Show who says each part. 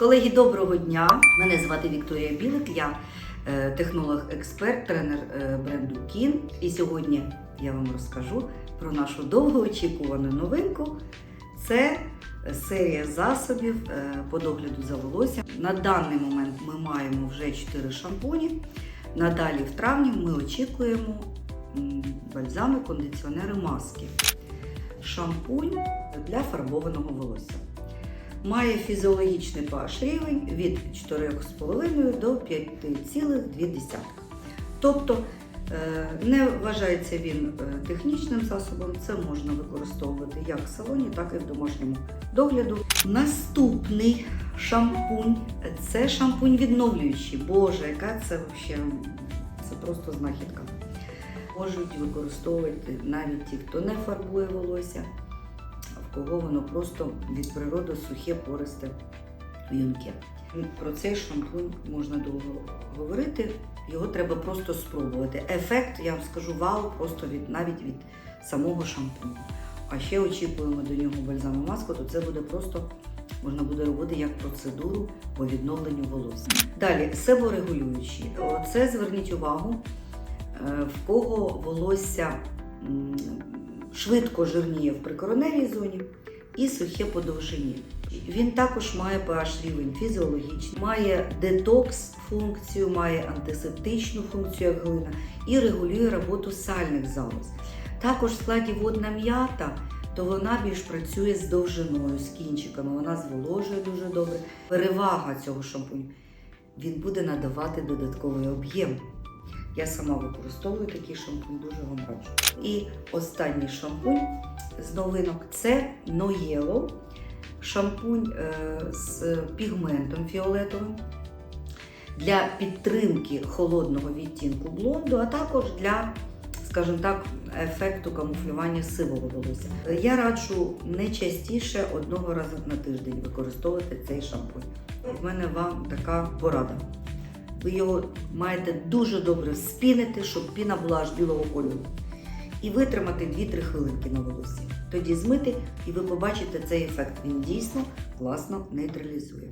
Speaker 1: Колеги, доброго дня! Мене звати Вікторія Білик, я е, технолог-експерт, тренер е, бренду Кін. І сьогодні я вам розкажу про нашу довгоочікувану новинку. Це серія засобів е, по догляду за волоссям. На даний момент ми маємо вже 4 шампуні. Надалі в травні ми очікуємо бальзами, кондиціонери, маски. Шампунь для фарбованого волосся. Має фізіологічний pH рівень від 4,5 до 5,2. Тобто е, не вважається він е, технічним засобом, це можна використовувати як в салоні, так і в домашньому догляду. Наступний шампунь це шампунь відновлюючий. Боже, яка це взагалі це просто знахідка. Можуть використовувати навіть ті, хто не фарбує волосся, кого воно просто від природи сухе, пористе юнке. Про цей шампунь можна довго говорити, його треба просто спробувати. Ефект, я вам скажу, вау, просто від навіть від самого шампуню. А ще очікуємо до нього бальзаму маску, то це буде просто можна буде робити як процедуру по відновленню волосся. Далі себорегулюючі. Оце зверніть увагу, е, в кого волосся швидко жирніє в прикороневій зоні і сухе по довжині. Він також має pH рівень фізіологічний, має детокс функцію, має антисептичну функцію як глина і регулює роботу сальних залоз. Також в складі водна м'ята, то вона більш працює з довжиною, з кінчиками, вона зволожує дуже добре. Перевага цього шампуню він буде надавати додатковий об'єм. Я сама використовую такий шампунь, дуже вам раджу. І останній шампунь з новинок це Noyello. Шампунь е, з пігментом фіолетовим для підтримки холодного відтінку блонду, а також для, скажімо так, ефекту камуфлювання сивого волосся. Я раджу не частіше одного разу на тиждень використовувати цей шампунь. У мене вам така порада. Ви його маєте дуже добре спінити, щоб піна була аж білого кольору. І витримати 2-3 хвилинки на волосі. Тоді змити, і ви побачите цей ефект. Він дійсно класно нейтралізує.